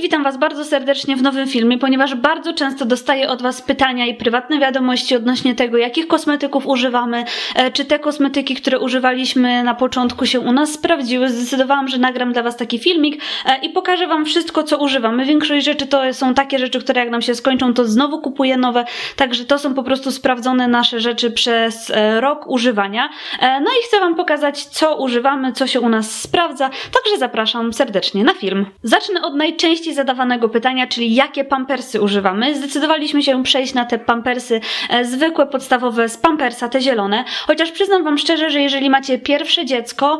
witam Was bardzo serdecznie w nowym filmie, ponieważ bardzo często dostaję od Was pytania i prywatne wiadomości odnośnie tego, jakich kosmetyków używamy, e, czy te kosmetyki, które używaliśmy na początku się u nas sprawdziły. Zdecydowałam, że nagram dla Was taki filmik e, i pokażę Wam wszystko, co używamy. Większość rzeczy to są takie rzeczy, które jak nam się skończą, to znowu kupuję nowe, także to są po prostu sprawdzone nasze rzeczy przez e, rok używania. No i chcę Wam pokazać, co używamy, co się u nas sprawdza, także zapraszam serdecznie na film. Zacznę od najczęściej zadawanego pytania, czyli jakie pampersy używamy. Zdecydowaliśmy się przejść na te pampersy e, zwykłe, podstawowe z pampersa, te zielone, chociaż przyznam Wam szczerze, że jeżeli macie pierwsze dziecko,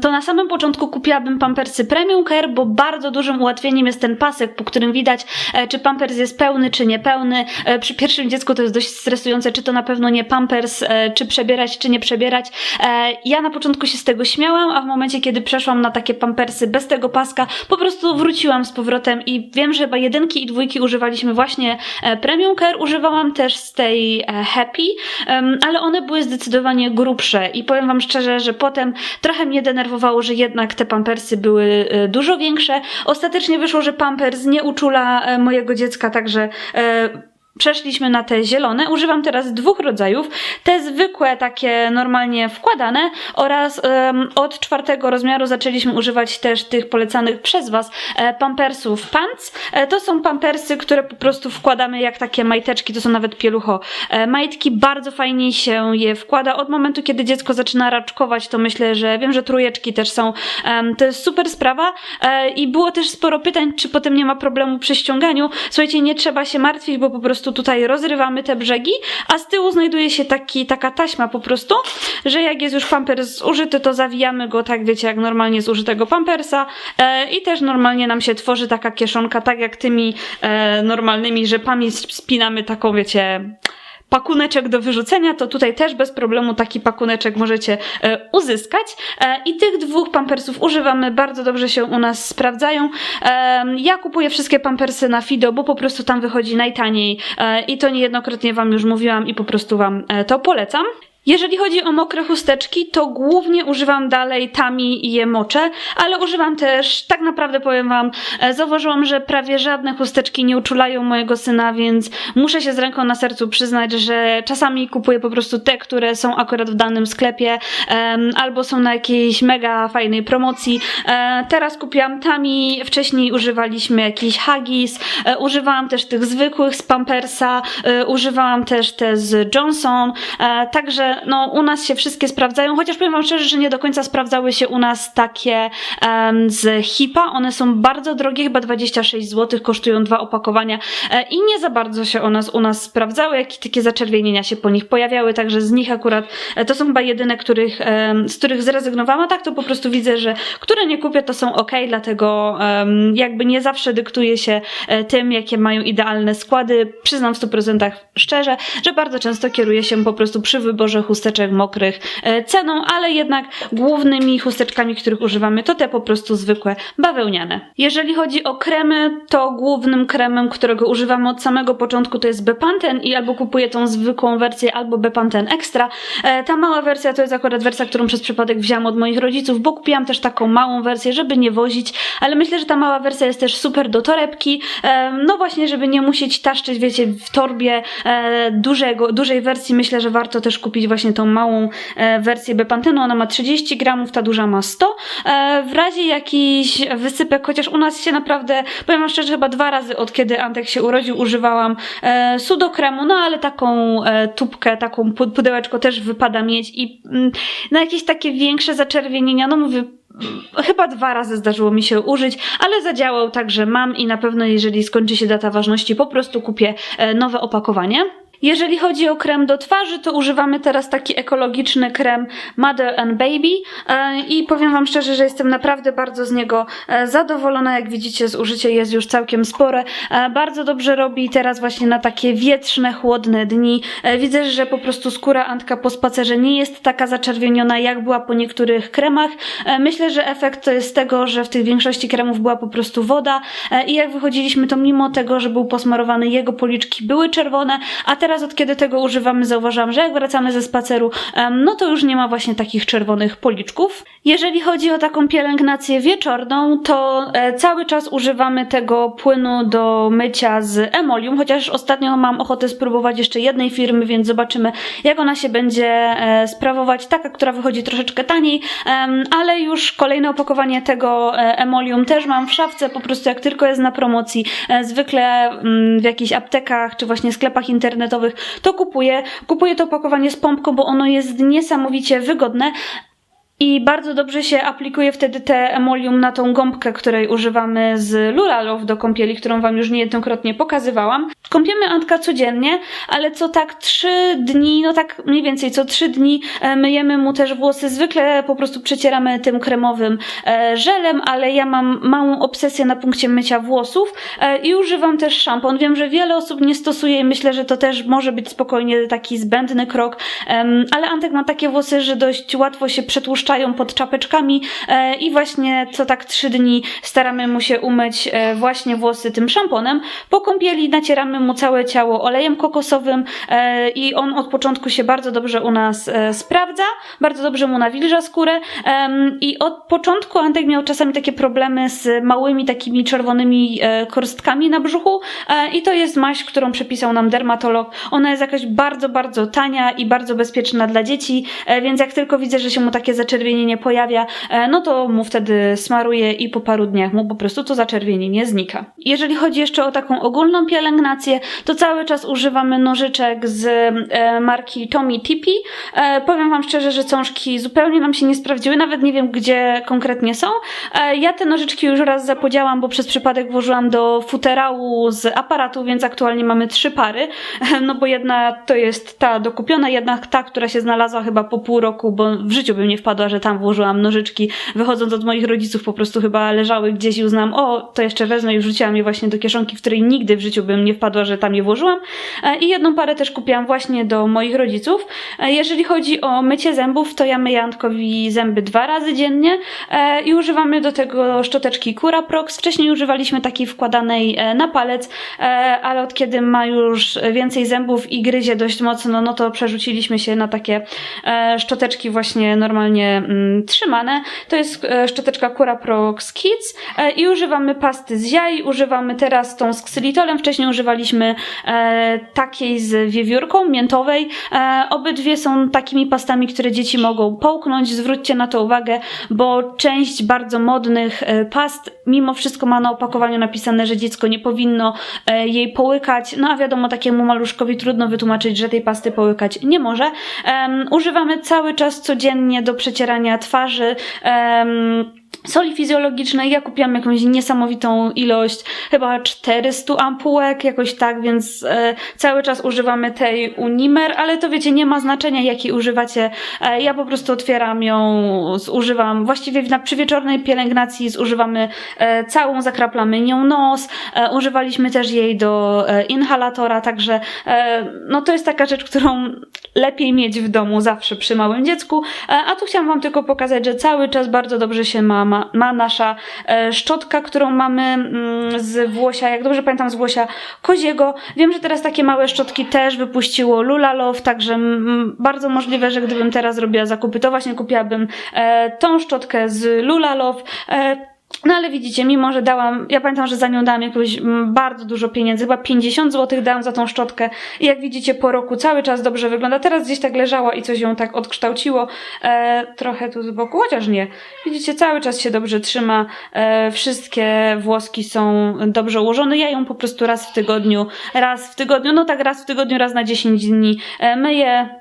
to na samym początku kupiłabym pampersy Premium Care, bo bardzo dużym ułatwieniem jest ten pasek, po którym widać, e, czy pampers jest pełny, czy niepełny. E, Przy pierwszym dziecku to jest dość stresujące, czy to na pewno nie pampers, czy przebierać, czy nie przebierać. Ja na początku się z tego śmiałam, a w momencie, kiedy przeszłam na takie pampersy bez tego paska, po prostu wróciłam z powrotem i wiem, że chyba jedynki i dwójki używaliśmy właśnie e, Premium Care, używałam też z tej e, Happy, ale one były zdecydowanie grubsze i powiem Wam szczerze, że potem trochę mnie denerwowało, że jednak te pampersy były e, dużo większe. Ostatecznie wyszło, że pampers nie uczula mojego dziecka, także przeszliśmy na te zielone. Używam teraz dwóch rodzajów. Te zwykłe, takie normalnie wkładane oraz em, od czwartego rozmiaru zaczęliśmy używać też tych polecanych przez Was e, pampersów Pants. E, to są pampersy, które po prostu wkładamy jak takie majteczki, to są nawet pielucho e, majtki. Bardzo fajnie się je wkłada. Od momentu, kiedy dziecko zaczyna raczkować, to myślę, że wiem, że trójeczki też są. Em, to jest super sprawa e, i było też sporo pytań, czy potem nie ma problemu przy ściąganiu. Słuchajcie, nie trzeba się martwić, bo po prostu tutaj rozrywamy te brzegi, a z tyłu znajduje się taki, taka taśma po prostu, że jak jest już pampers zużyty, to zawijamy go tak, wiecie, jak normalnie zużytego pampersa e, i też normalnie nam się tworzy taka kieszonka, tak jak tymi e, normalnymi rzepami spinamy taką, wiecie pakuneczek do wyrzucenia, to tutaj też bez problemu taki pakuneczek możecie e, uzyskać. E, I tych dwóch pampersów używamy, bardzo dobrze się u nas sprawdzają. E, ja kupuję wszystkie pampersy na Fido, bo po prostu tam wychodzi najtaniej i to niejednokrotnie Wam już mówiłam i po prostu Wam to polecam. Jeżeli chodzi o mokre chusteczki, to głównie używam dalej tami i je moczę, ale używam też, tak naprawdę powiem wam, e, zauważyłam, że prawie żadne chusteczki nie uczulają mojego syna, więc muszę się z ręką na sercu przyznać, że czasami kupuję po prostu te, które są akurat w danym sklepie, em, albo są na jakiejś mega fajnej promocji. E, teraz kupiłam tami, wcześniej używaliśmy jakiś Haggis, e, używałam też tych zwykłych z Pampersa, e, używałam też te z Johnson, e, także no u nas się wszystkie sprawdzają, chociaż powiem wam szczerze, że nie do końca sprawdzały się u nas takie em, z Hipa, one są bardzo drogie, chyba 26 zł kosztują dwa opakowania e, i nie za bardzo się u nas, u nas sprawdzały, jakieś takie zaczerwienienia się po nich pojawiały, także z nich akurat e, to są chyba jedyne, których, em, z których zrezygnowałam, a tak to po prostu widzę, że które nie kupię to są ok, dlatego em, jakby nie zawsze dyktuje się e, tym, jakie mają idealne składy. Przyznam w 100% szczerze, że bardzo często kieruję się po prostu przy wyborze chusteczek mokrych e, ceną, ale jednak głównymi chusteczkami, których używamy, to te po prostu zwykłe bawełniane. Jeżeli chodzi o kremy, to głównym kremem, którego używamy od samego początku, to jest Bepanten i albo kupuję tą zwykłą wersję, albo Bepanten Extra. E, Ta mała wersja to jest akurat wersja, którą przez przypadek wzięłam od moich rodziców, bo kupiłam też taką małą wersję, żeby nie wozić, ale myślę, że ta mała wersja jest też super do torebki. E, No właśnie, żeby nie musieć taszczyć, wiecie, w torbie dużego, dużej wersji, myślę, że warto też kupić właśnie tą małą e, wersję Bepantenu. Ona ma 30 gramów, ta duża ma 100. E, W razie jakichś wysypek, chociaż u nas się naprawdę, powiem szczerze, chyba dwa razy od kiedy Antek się urodził, używałam e, sudokremu, no ale taką tubkę, taką pu- pudełeczko też wypada mieć i mm, na jakieś takie większe zaczerwienienia, no mówię, Chyba dwa razy zdarzyło mi się użyć, ale zadziałał tak, że mam i na pewno, jeżeli skończy się data ważności, po prostu kupię nowe opakowanie. Jeżeli chodzi o krem do twarzy, to używamy teraz taki ekologiczny krem Mother and Baby e, i powiem Wam szczerze, że jestem naprawdę bardzo z niego e, zadowolona. Jak widzicie, zużycie jest już całkiem spore. E, Bardzo dobrze robi teraz właśnie na takie wietrzne, chłodne dni. Widzę, że po prostu skóra Antka po spacerze nie jest taka zaczerwieniona, jak była po niektórych kremach. Myślę, że efekt to jest tego, że w tych większości kremów była po prostu woda i jak wychodziliśmy, to mimo tego, że był posmarowany, jego policzki były czerwone, a teraz teraz od kiedy tego używamy, zauważyłam, że jak wracamy ze spaceru, no to już nie ma właśnie takich czerwonych policzków. Jeżeli chodzi o taką pielęgnację wieczorną, to e, cały czas używamy tego płynu do mycia z Emolium, chociaż ostatnio mam ochotę spróbować jeszcze jednej firmy, więc zobaczymy, jak ona się będzie e, sprawować. Taka, która wychodzi troszeczkę taniej, ale już kolejne opakowanie tego e, Emolium też mam w szafce, po prostu jak tylko jest na promocji, zwykle mm, w jakichś aptekach czy właśnie sklepach internetowych, to kupuję. Kupuję to opakowanie z pompką, bo ono jest niesamowicie wygodne. I bardzo dobrze się aplikuje wtedy te emolium na tą gąbkę, której używamy z Lulalow do kąpieli, którą Wam już niejednokrotnie pokazywałam. Kąpiemy Antka codziennie, ale co tak trzy dni, no tak mniej więcej co trzy dni e, myjemy mu też włosy. Zwykle po prostu przecieramy tym kremowym e, żelem, ale ja mam małą obsesję na punkcie mycia włosów e, i używam też szampon. Wiem, że wiele osób nie stosuje i myślę, że to też może być spokojnie taki zbędny krok, ale Antek ma takie włosy, że dość łatwo się przetłuszczają pod czapeczkami e, i właśnie co tak trzy dni staramy mu się umyć e, właśnie włosy tym szamponem. Po kąpieli nacieramy mu całe ciało olejem kokosowym e, i on od początku się bardzo dobrze u nas sprawdza, bardzo dobrze mu nawilża skórę i od początku Antek miał czasami takie problemy z małymi takimi czerwonymi korstkami na brzuchu i to jest maść, którą przepisał nam dermatolog. Ona jest jakaś bardzo, bardzo tania i bardzo bezpieczna dla dzieci, więc jak tylko widzę, że się mu takie zaczerwienienie pojawia, e, no to mu wtedy smaruję i po paru dniach mu po prostu to zaczerwienienie znika. Jeżeli chodzi jeszcze o taką ogólną pielęgnację, to cały czas używamy nożyczek z e, marki Tommy Tippy. E, powiem Wam szczerze, że cążki zupełnie nam się nie sprawdziły, nawet nie wiem gdzie konkretnie są. Ja te nożyczki już raz zapodziałam, bo przez przypadek włożyłam do futerału z aparatu, więc aktualnie mamy trzy pary. No bo jedna to jest ta dokupiona, jedna ta, która się znalazła chyba po pół roku, bo w życiu bym nie wpadła, że tam włożyłam nożyczki. Wychodząc od moich rodziców po prostu chyba leżały gdzieś i uznałam, o, to jeszcze wezmę i wrzuciłam je właśnie do kieszonki, w której nigdy w życiu bym nie wpadła, że tam je włożyłam. E, I jedną parę też kupiłam właśnie do moich rodziców. E, Jeżeli chodzi o mycie zębów, to ja myję Antkowi zęby dwa razy dziennie e, i używamy do tego szczoteczki Curaprox. Wcześniej używaliśmy takiej wkładanej na palec, ale od kiedy ma już więcej zębów i gryzie dość mocno, no to przerzuciliśmy się na takie szczoteczki właśnie normalnie mm, trzymane. To jest e, szczoteczka Curaprox Kids e, i używamy pasty z jaj, używamy teraz tą z ksylitolem, wcześniej używaliśmy e, takiej z wiewiórką miętowej. Obydwie są takimi pastami, które dzieci mogą połknąć. Zwróćcie na to uwagę, bo część bardzo modnych past mimo wszystko ma na opakowaniu napisane, że dziecko nie powinno jej połykać. No a wiadomo, takiemu maluszkowi trudno wytłumaczyć, że tej pasty połykać nie może. Używamy cały czas codziennie do przecierania twarzy. Em, Soli fizjologicznej. Ja kupiłam jakąś niesamowitą ilość, chyba 400 ampułek, jakoś tak, więc e, cały czas używamy tej Unimer, ale to wiecie, nie ma znaczenia jaki używacie. E, ja po prostu otwieram ją, zużywam, właściwie na przy wieczornej pielęgnacji zużywamy e, całą, zakraplamy nią nos, e, używaliśmy też jej do e, inhalatora, także e, no to jest taka rzecz, którą lepiej mieć w domu zawsze przy małym dziecku, e, a tu chciałam wam tylko pokazać, że cały czas bardzo dobrze się ma, ma, ma nasza e, szczotka, którą mamy mm, z włosia, jak dobrze pamiętam, z włosia koziego. Wiem, że teraz takie małe szczotki też wypuściło Lulalow, także mm, bardzo możliwe, że gdybym teraz zrobiła zakupy, to właśnie kupiłabym e, tą szczotkę z Lulalow. No ale widzicie, mimo że dałam, ja pamiętam, że za nią dałam jakoś mm, bardzo dużo pieniędzy, chyba 50 zł dałam za tą szczotkę i jak widzicie po roku cały czas dobrze wygląda. Teraz gdzieś tak leżała i coś ją tak odkształciło, e, trochę tu z boku, chociaż nie. Widzicie, cały czas się dobrze trzyma, e, wszystkie włoski są dobrze ułożone. Ja ją po prostu raz w tygodniu, raz w tygodniu, no tak raz w tygodniu, raz na 10 dni e, myję.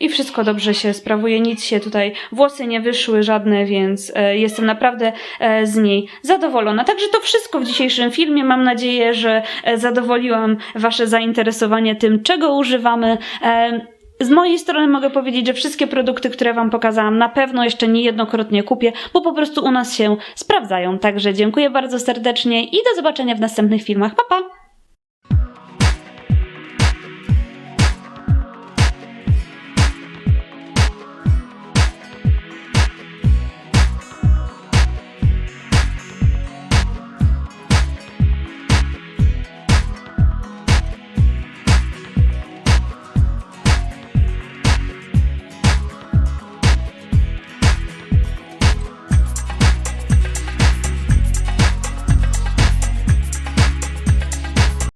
I wszystko dobrze się sprawuje, nic się tutaj, włosy nie wyszły żadne, więc e, jestem naprawdę e, z niej zadowolona. Także to wszystko w dzisiejszym filmie. Mam nadzieję, że e, zadowoliłam Wasze zainteresowanie tym, czego używamy. E, z mojej strony mogę powiedzieć, że wszystkie produkty, które Wam pokazałam, na pewno jeszcze niejednokrotnie kupię, bo po prostu u nas się sprawdzają. Także dziękuję bardzo serdecznie i do zobaczenia w następnych filmach. Pa, pa!